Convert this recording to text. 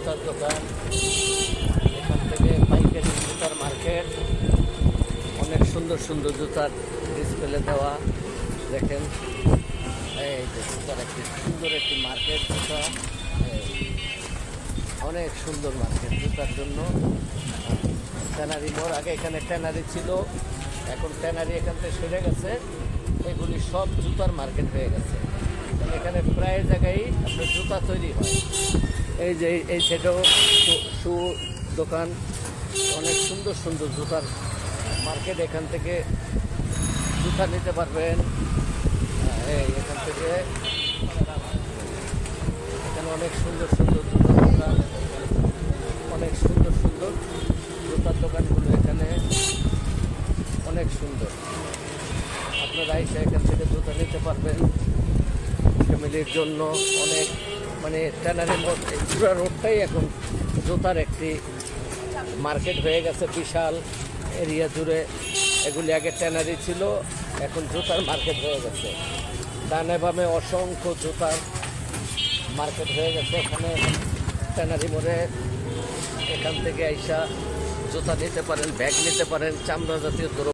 জুতার দোকান। এখান থেকে পাইকারি জুতার মার্কেট। অনেক সুন্দর সুন্দর জুতার ডিসপ্লে দেওয়া। দেখেন। এই যে জুতার একটি সুন্দর একটি মার্কেট জুতা। অনেক সুন্দর মার্কেট জুতার জন্য। ট্যানারি মোড়, আগে এখানে ট্যানারি ছিল। এখন ট্যানারি এখান থেকে সরে গেছে। এগুলি সব জুতার মার্কেট হয়ে গেছে। এখানে প্রায় জায়গায় আপনার জুতা তৈরি হয়। এই যে, এই- সাইডেও শু দোকান, অনেক সুন্দর সুন্দর জুতার মার্কেট এখান থেকে জুতা নিতে পারবেন। এই এখান থেকে। এখানে অনেক সুন্দর সুন্দর জুতার দোকান, অনেক সুন্দর সুন্দর জুতার দোকানগুলো এখানে। অনেক সুন্দর। আপনারা এসে এখান থেকে জুতা নিতে পারবেন। ফ্যামিলির জন্য অনেক মানে ট্যানারের মধ্যে। পুরো রোডটাই এখন জুতার একটি মার্কেট হয়ে গেছে, বিশাল এরিয়া জুড়ে। এগুলি আগে ট্যানারি ছিল, এখন জুতার মার্কেট হয়ে গেছে। ডানে বামে অসংখ্য জুতার মার্কেট হয়ে গেছে এখানে। ট্যানারি মোড়ে এখান থেকে আইসা জুতা নিতে পারেন, ব্যাগ নিতে পারেন, চামড়া জাতীয় দ্রব্য।